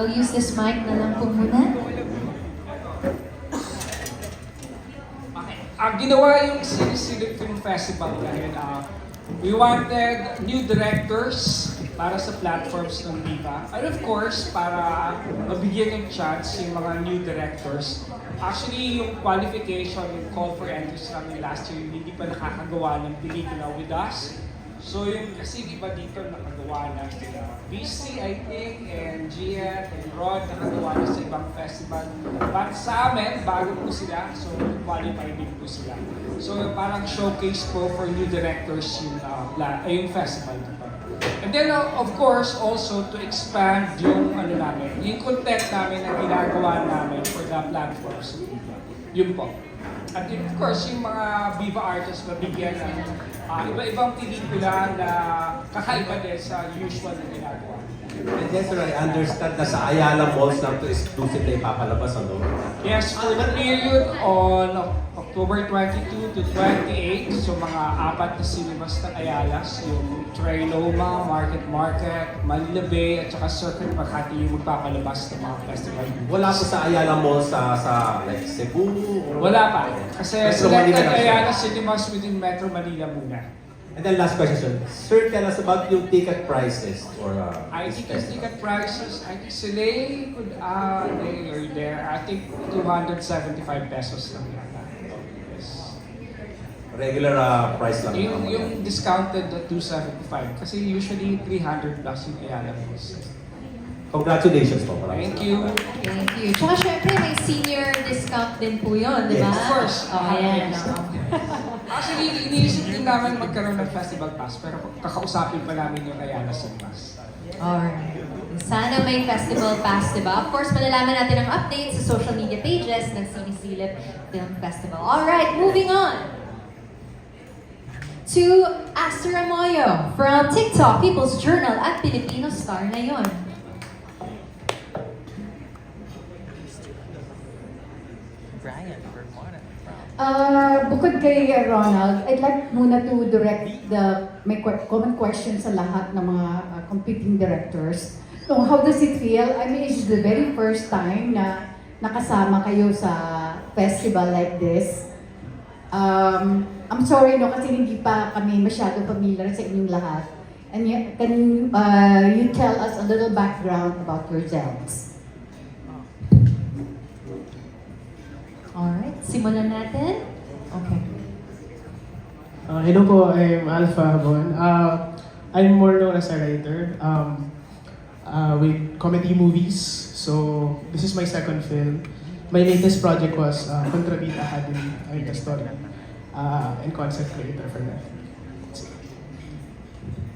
We'll use this mic na lang po muna. Ang ginawa yung Sinisilip Film Festival dahil ah, we wanted new directors para sa platforms ng Viva. And of course, para mabigyan ng chance yung mga new directors. Actually, yung qualification, yung call for entries namin last year, hindi pa nakakagawa ng pelikula with us. So yung kasi iba dito nakagawa na sila. BC, I think, and Gian, and Rod nakagawa na sa ibang festival. But sa amin, bago po sila, so qualified din po sila. So parang showcase po for new directors yung, uh, pla- ay, yung festival dito. And then uh, of course, also to expand yung ano namin, yung content namin na ginagawa namin for the platforms. Yun po. At of course, yung mga Viva artists mabigyan ng ah, iba-ibang pelikula na kakaiba din sa usual na ginagawa. And yes, sir, I understand na sa Ayala Malls lang to exclusive na ipapalabas, ano? Yes, for the period on October 22 to 28, so mga apat na cinemas ng Ayalas, yung Trinoma, Market Market, Manila Bay, at saka Circuit Makati yung magpapalabas ng mga festival. Wala po sa Ayala Malls sa, sa like Cebu? or- Wala pa. Kasi Metro Manila selected lang siya. Ayala cinemas within Metro Manila muna. And then last question, sir. Sir, tell us about yung ticket prices for uh, I think festival. ticket prices, I think sila could, uh, they are there, I think 275 pesos lang yata. Regular uh, price lang. Yung, yung yan. discounted na 275, kasi usually 300 plus yung Ayala Malls. Congratulations po. maraming Thank you. Thank you. Tsaka syempre may senior discount din po yun, di ba? Yes. Of course. Oh, ayan. Yes. Actually, iniisip din namin magkaroon ng festival pass, pero kakausapin pa namin yung Ayala Cinemas. Alright. Sana may festival pass, di ba? Of course, malalaman natin ang updates sa social media pages ng Sinisilip Film Festival. Alright, moving on to Aster Amoyo from TikTok, People's Journal at Filipino Star. Brian Vermona from Uh, bukod kay Ronald, I'd like muna to direct the may que- common question sa lahat ng mga uh, competing directors. So, how does it feel? I mean, it's the very first time na nakasama kayo sa festival like this. Um, I'm sorry no kasi hindi pa kami masyado familiar sa inyong lahat. And you, can uh, you tell us a little background about yourselves? Alright, simulan natin. Okay. Uh, hello po, I'm Alpha Habon. Uh, I'm more known as a writer um, uh, with comedy movies. So, this is my second film. My latest project was uh, Contrabita Academy, I'm the story, uh, and concept creator for that.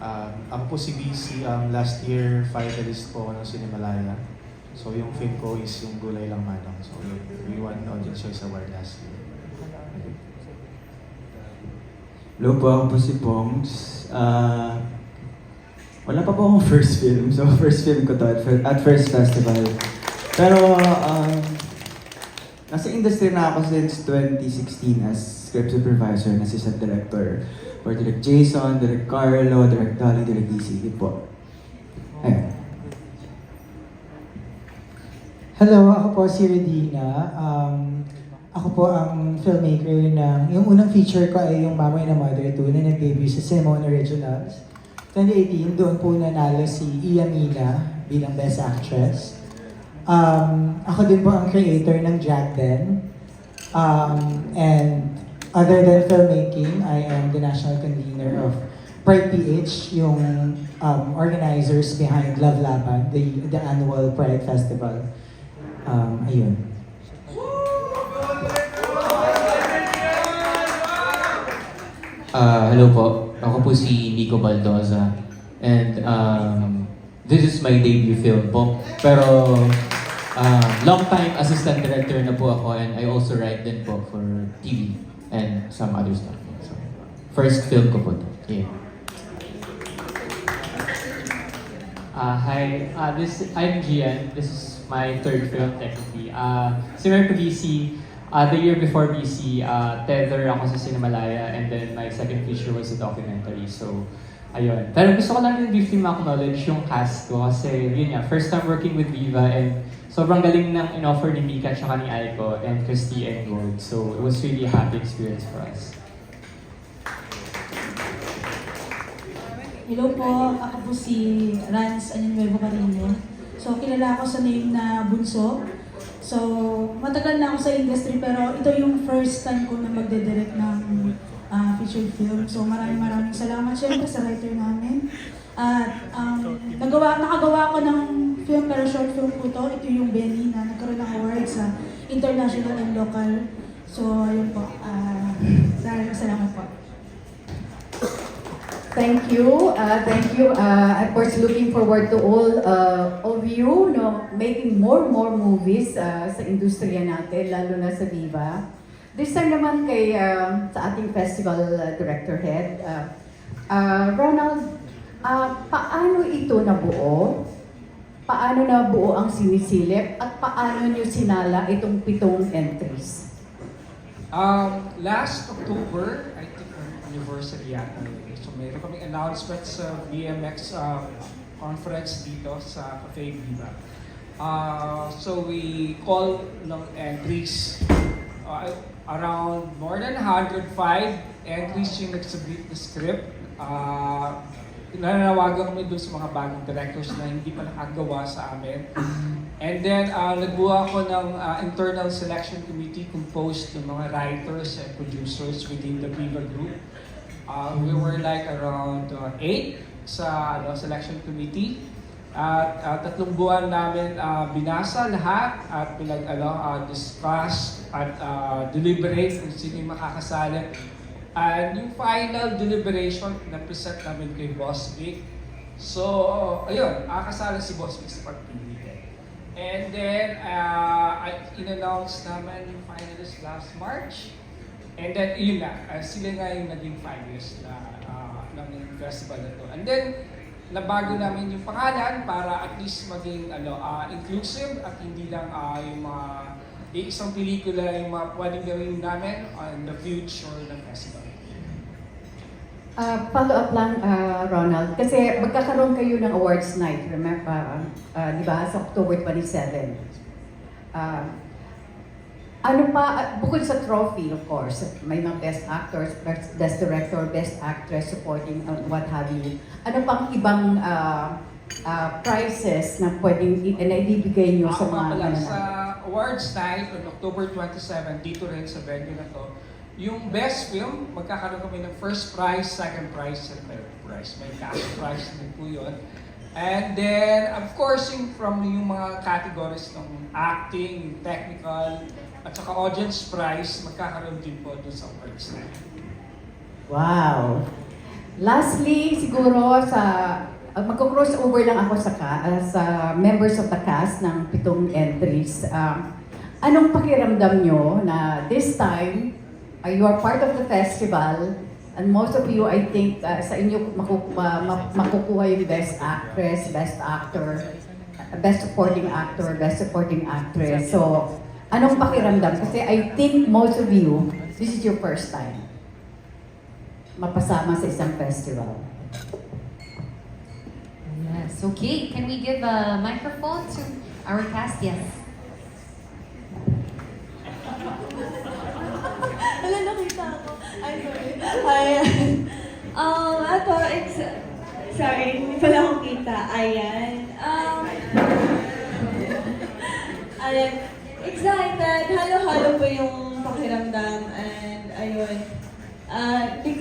Um, ako po si BC, um, last year finalist po ako ng Cinemalaya. So yung film ko is yung Gulay Lang Manong. So we won Audience Choice Award last year. Hello po, ako po si Pongs. Ah, wala pa po akong first film. So, first film ko to at, at first festival. Pero, um, nasa industry na ako since 2016 as script supervisor and assistant director for Direct Jason, Direct Carlo, Direct Dolly, Direct. Yun po. Ayun. Hello, ako po si Redina. Um, ako po ang filmmaker ng... Yung unang feature ko ay yung Mamoy na Mother 2 na nag-debut sa Cinnamon Originals. 2018, doon po nanalo si Iya Mina bilang Best Actress. Um, ako din po ang creator ng Jack Den. Um, and other than filmmaking, I am the national convener of Pride PH, yung um, organizers behind Love Laban, the, the annual Pride Festival. Um, ayun. Uh, hello po. Ako po si Nico Baldoza. And um, this is my debut film po. Pero um, long time assistant director na po ako and I also write din po for TV and some other stuff. So, first film ko po to. Yeah. Uh, hi, uh, this I'm Gian. This is my third film technically. Uh, similar to BC, Uh, the year before BC, uh, Tether ako sa Cinemalaya and then my second feature was a documentary. So, ayun. Pero gusto ko lang din briefly ma-acknowledge yung cast ko kasi yun nga, first time working with Viva and sobrang galing ng in-offer ni Mika at ni Aiko and Christy and Gold. So, it was really a happy experience for us. Hello po, ako po si Rans Añanuevo Carino. So, kilala ako sa name na Bunso. So, matagal na ako sa industry pero ito yung first time ko na magde-direct ng ah, featured film. So, maraming maraming salamat syempre sa writer namin. At um, nagawa, nakagawa ko ng film pero short film po to. Ito yung Benny na nagkaroon ng award sa international and local. So, ayun po. Ah, maraming salamat po. Thank you, uh, thank you. Uh, of course, looking forward to all uh, of you, no, making more more movies uh, sa industriya natin, lalo na sa Viva. This time naman kay uh, sa ating festival uh, director head, uh, uh, Ronald, uh, paano ito nabuo? Paano nabuo ang sinisilip at paano niyo sinala itong pitong entries? Um, last October, I think anniversary yata. So mayroon kaming announcement sa BMX uh, conference dito sa Cafe Viva. Uh, so we call ng entries uh, around more than 105 entries yung nagsubmit na script. Uh, nananawagan kami doon sa mga bagong directors na hindi pa nakagawa sa amin. And then, uh, nagbuha ako ng uh, internal selection committee composed ng mga writers and producers within the Viva Group. Uh, we were like around uh, eight sa ano, selection committee. At uh, tatlong buwan namin uh, binasa lahat at pinag ano, uh, discuss at uh, deliberate kung sino yung makakasali. And yung final deliberation, na-present namin kay Boss Vic. So, ayun, nakakasali si Boss Vic sa pagpili. And then, uh, in-announce naman yung finalists last March. And then, yun na, uh, sila nga yung naging finalists na, uh, ng festival na to. And then, nabago namin yung pangalan para at least maging ano, uh, inclusive at hindi lang uh, yung mga isang pelikula yung mga pwedeng gawin namin on the future ng festival. Uh, follow up lang, uh, Ronald, kasi magkakaroon kayo ng awards night, remember, uh, di ba, sa October 27. Uh, ano pa, uh, bukod sa trophy, of course, may mga best actors, best, director, best actress, supporting, uh, what have you. Ano pang ibang uh, uh, prizes na pwedeng i- na ibibigay nyo sa mga pala, sa awards night on October 27, dito rin sa venue na to, yung best film, magkakaroon kami ng first prize, second prize, and third prize. May cash prize din po yun. And then, of course, yung from yung mga categories ng acting, technical, at saka audience prize, magkakaroon din po doon sa awards night. Wow! Lastly, siguro sa uh, magko-crossover lang ako sa uh, sa members of the cast ng pitong entries. Um, anong pakiramdam nyo na this time uh, you are part of the festival and most of you, I think, uh, sa inyo maku- ma- ma- makukuha yung best actress, best actor, uh, best supporting actor, best supporting actress. So, anong pakiramdam? Kasi I think most of you, this is your first time mapasama sa isang festival. Yes, okay. Can we give a microphone to our cast? Yes. Wala nakita ako. Ay, sorry. Ay, um, ato, ex- sorry, hindi pala akong kita. Ayan. Um, ayan. Excited. Halo-halo po yung pakiramdam. And, ayun. Uh, at the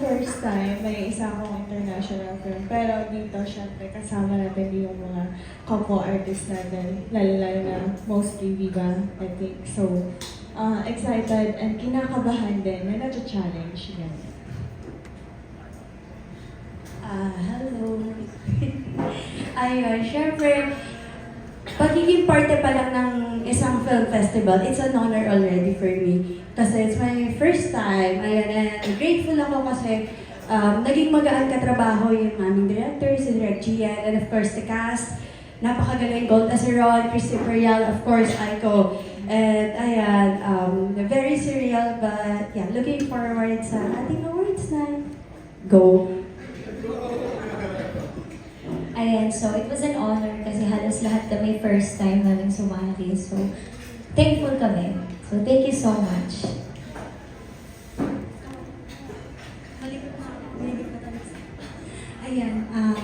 first time, may isa akong international film. Pero dito, syempre, kasama natin yung mga couple-artists natin. Lalo-lalo na mostly Viva, I think. So, uh, excited and kinakabahan din na na-challenge yan. Ah, hello. Ayun, syempre, pagiging parte pa lang ng isang film festival, it's an honor already for me. Kasi it's my first time. Ayun, and grateful ako kasi um, naging magaan katrabaho yung aming director, si Direk Gian, and of course the cast. napakagaling Gold Aceron, Christopher Yal, of course, Aiko. And ayan, um, very surreal but yeah, looking forward sa ating awards night. Go! Ayan, so it was an honor kasi halos lahat kami first time namin sumali. So, thankful kami. So, thank you so much. Ayan, ah...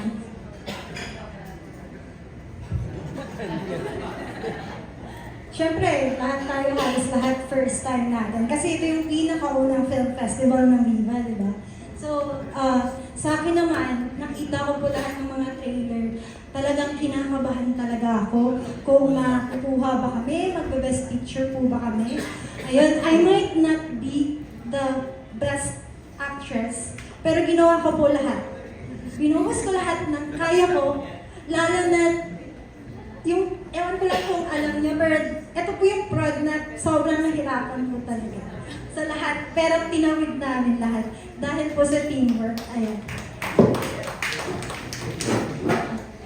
Siyempre, lahat tayo halos lahat first time natin. Kasi ito yung pinakaunang film festival ng Viva, di ba? So, ah, sa akin naman, nakita ko po lahat ng mga trailer. Talagang kinakabahan talaga ako kung makukuha ba kami, magbe-best picture po ba kami. Ayun, I might not be the best actress, pero ginawa ko po lahat. Binuhos ko lahat ng kaya ko, lalo na yung, ewan ko lang kung alam niyo, pero ito po yung prod na sobrang nahirapan po talaga sa lahat. Pero tinawid namin lahat dahil po sa teamwork. Ayan.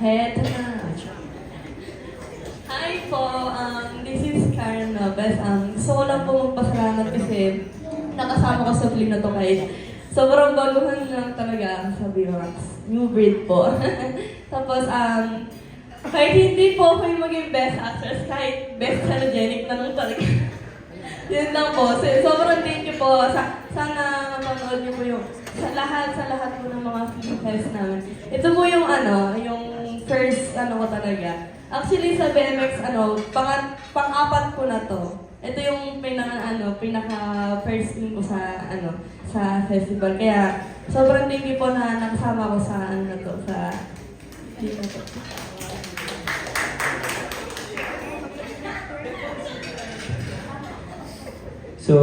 Heto na. Nobes. Um, gusto ko lang po magpasalamat kasi nakasama ko sa film na to kahit sobrang baguhan lang talaga sa Bimax. New breed po. Tapos, um, kahit hindi po ako yung maging best actress, kahit best halogenic na lang talaga. Yun lang po. So, sobrang thank you po. Sa, sana mapanood niyo po yung sa lahat, sa lahat po ng mga film fest namin. Ito po yung ano, yung first ano ko talaga. Actually sa BMX ano, pang pang-apat ko na to. Ito yung pinaka ano, pinaka first film ko sa ano, sa festival. Kaya sobrang thank you po na nakasama ko sa ano to, sa. So,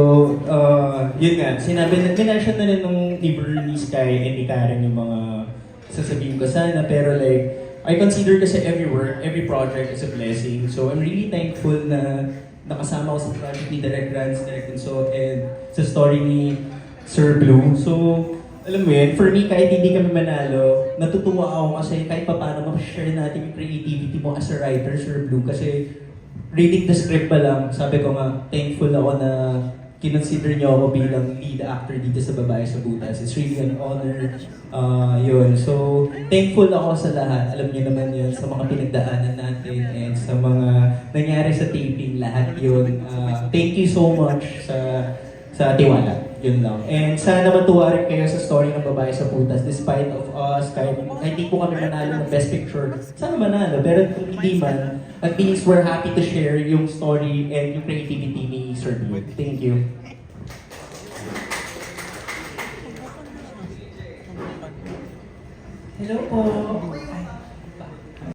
uh, yun nga, sinabi na, minention na rin nung ni Bernie Sky and ni Karen yung mga sasabihin ko sana, pero like, I consider kasi every work, every project is a blessing. So, I'm really thankful na nakasama ko sa project ni Direct Rans, Direct Enso, and sa story ni Sir Blue. So, alam mo yun, for me, kahit hindi kami manalo, natutuwa ako kasi kahit pa paano ma-share natin yung creativity mo as a writer, Sir Blue. Kasi reading the script pa lang, sabi ko nga, thankful ako na kinonsider niyo ako bilang lead actor dito sa Babae sa Butas. It's really an honor uh, yun. So, thankful ako sa lahat. Alam niyo naman yun, sa mga pinagdaanan natin and sa mga nangyari sa taping, lahat yun. Uh, thank you so much sa sa tiwala. Yun lang. And sana matuwa rin kayo sa story ng babae sa putas despite of us, kahit hindi po kami manalo ng best picture. Sana manalo, pero kung hindi man, at least we're happy to share yung story and yung creativity ni Sir B. Thank you. Hello po.